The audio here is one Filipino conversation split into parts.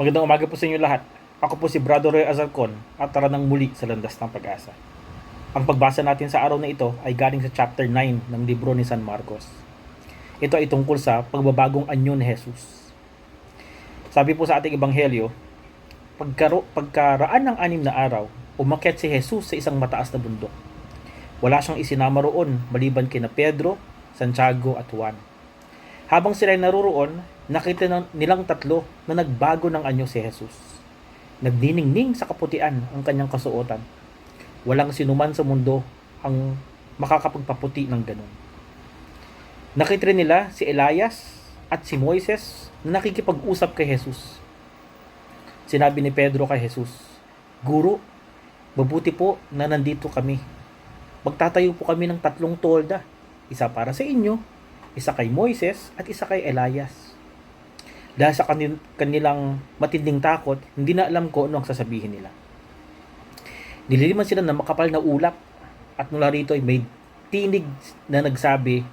Magandang umaga po sa inyo lahat. Ako po si Brother Roy Azarcon at tara ng muli sa landas ng pag-asa. Ang pagbasa natin sa araw na ito ay galing sa chapter 9 ng libro ni San Marcos. Ito ay tungkol sa pagbabagong anyo ni Jesus. Sabi po sa ating ebanghelyo, pagkaro, pagkaraan ng anim na araw, umakyat si Jesus sa isang mataas na bundok. Wala siyang isinama roon maliban kina Pedro, Santiago at Juan. Habang sila ay naruroon, nakita na nilang tatlo na nagbago ng anyo si Jesus. Nagdiningning sa kaputian ang kanyang kasuotan. Walang sinuman sa mundo ang makakapagpaputi ng ganun. Nakita rin nila si Elias at si Moises na nakikipag-usap kay Jesus. Sinabi ni Pedro kay Jesus, Guro, mabuti po na nandito kami. Magtatayo po kami ng tatlong tolda. Isa para sa inyo, isa kay Moises at isa kay Elias. Dahil sa kanil- kanilang matinding takot, hindi na alam ko ano ang sasabihin nila. Nililiman sila ng makapal na ulap at mula rito ay may tinig na nagsabi,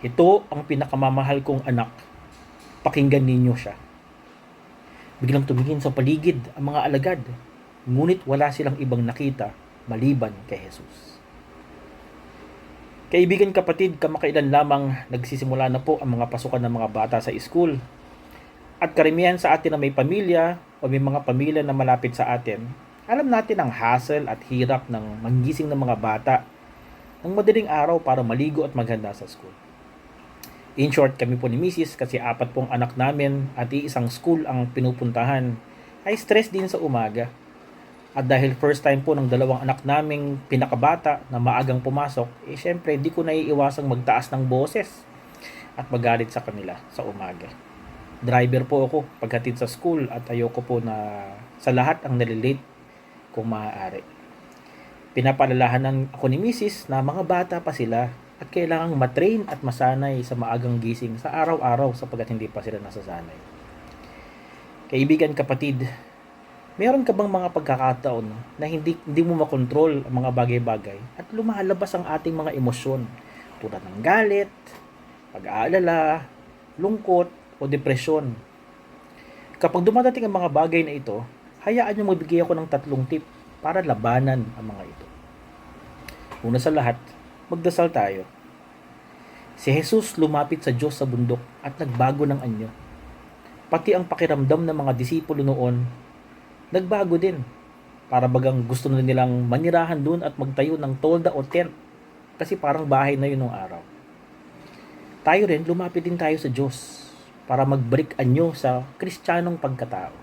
Ito ang pinakamamahal kong anak. Pakinggan ninyo siya. Biglang tumingin sa paligid ang mga alagad, ngunit wala silang ibang nakita maliban kay Jesus. Kaibigan kapatid, kamakailan lamang nagsisimula na po ang mga pasukan ng mga bata sa school. At karamihan sa atin na may pamilya o may mga pamilya na malapit sa atin, alam natin ang hassle at hirap ng manggising ng mga bata ng madaling araw para maligo at maghanda sa school. In short, kami po ni Mrs. kasi apat pong anak namin at iisang school ang pinupuntahan ay stress din sa umaga. At dahil first time po ng dalawang anak naming pinakabata na maagang pumasok, eh syempre di ko naiiwasang magtaas ng boses at magalit sa kanila sa umaga. Driver po ako paghatid sa school at ayoko po na sa lahat ang nalilate kung maaari. Pinapalalahanan ako ni Mrs. na mga bata pa sila at kailangang matrain at masanay sa maagang gising sa araw-araw sapagkat hindi pa sila nasasanay. Kaibigan kapatid, meron ka bang mga pagkakataon na hindi, hindi mo makontrol ang mga bagay-bagay at lumalabas ang ating mga emosyon tulad ng galit, pag-aalala, lungkot, o depresyon. Kapag dumadating ang mga bagay na ito, hayaan nyo magbigay ako ng tatlong tip para labanan ang mga ito. Una sa lahat, magdasal tayo. Si Jesus lumapit sa Diyos sa bundok at nagbago ng anyo. Pati ang pakiramdam ng mga disipulo noon, nagbago din. Para bagang gusto na nilang manirahan doon at magtayo ng tolda o tent. Kasi parang bahay na yun nung araw. Tayo rin, lumapit din tayo sa Diyos para magbalik anyo sa kristyanong pagkatao.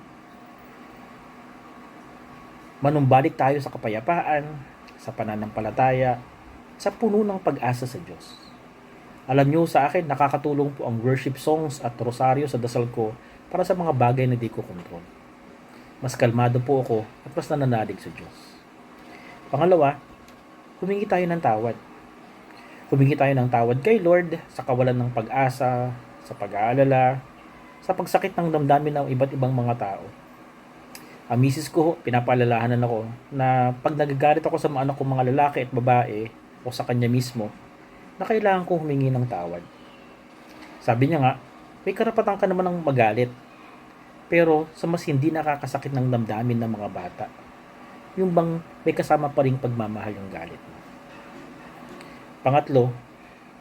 Manumbalik tayo sa kapayapaan, sa pananampalataya, sa puno ng pag-asa sa Diyos. Alam nyo sa akin, nakakatulong po ang worship songs at rosaryo sa dasal ko para sa mga bagay na di ko kontrol. Mas kalmado po ako at mas nananalig sa Diyos. Pangalawa, humingi tayo ng tawad. Humingi tayo ng tawad kay Lord sa kawalan ng pag-asa, sa pag-aalala, sa pagsakit ng damdamin ng iba't ibang mga tao. Ang misis ko, pinapaalalahanan ako na pag nagagalit ako sa mga anak kong mga lalaki at babae o sa kanya mismo, na kailangan kong humingi ng tawad. Sabi niya nga, may karapatan ka naman ng magalit. Pero sa mas hindi nakakasakit ng damdamin ng mga bata, yung bang may kasama pa rin pagmamahal yung galit mo. Pangatlo,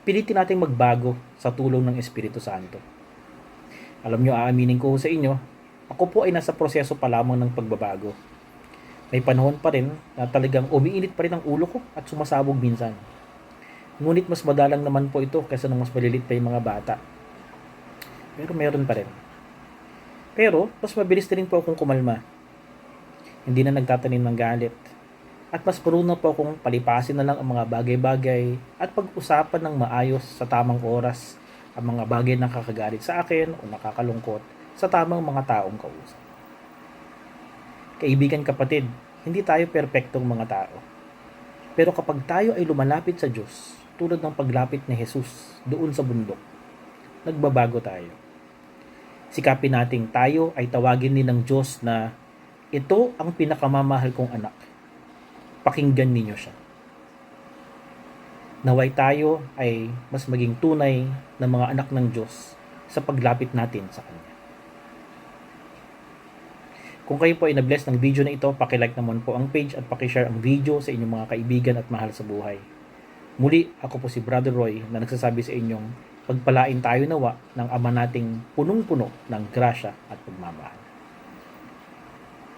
pilitin nating magbago sa tulong ng Espiritu Santo. Alam nyo, aaminin ko sa inyo, ako po ay nasa proseso pa lamang ng pagbabago. May panahon pa rin na talagang umiinit pa rin ang ulo ko at sumasabog minsan. Ngunit mas madalang naman po ito kaysa nang mas malilit pa yung mga bata. Pero meron pa rin. Pero, mas mabilis rin po akong kumalma. Hindi na nagtatanim ng galit. At mas marunong po akong palipasin na lang ang mga bagay-bagay at pag-usapan ng maayos sa tamang oras ang mga bagay na kakagalit sa akin o nakakalungkot sa tamang mga taong kausap. Kaibigan kapatid, hindi tayo perpektong mga tao. Pero kapag tayo ay lumalapit sa Diyos, tulad ng paglapit ni Jesus doon sa bundok, nagbabago tayo. Sikapin nating tayo ay tawagin din ng Diyos na ito ang pinakamamahal kong anak. Pakinggan ninyo siya. Naway tayo ay mas maging tunay na mga anak ng Diyos sa paglapit natin sa Kanya. Kung kayo po ay na-bless ng video na ito, pakilike naman po ang page at pakishare ang video sa inyong mga kaibigan at mahal sa buhay. Muli, ako po si Brother Roy na nagsasabi sa inyong pagpalain tayo nawa ng Ama nating punong-puno ng grasya at pagmamahal.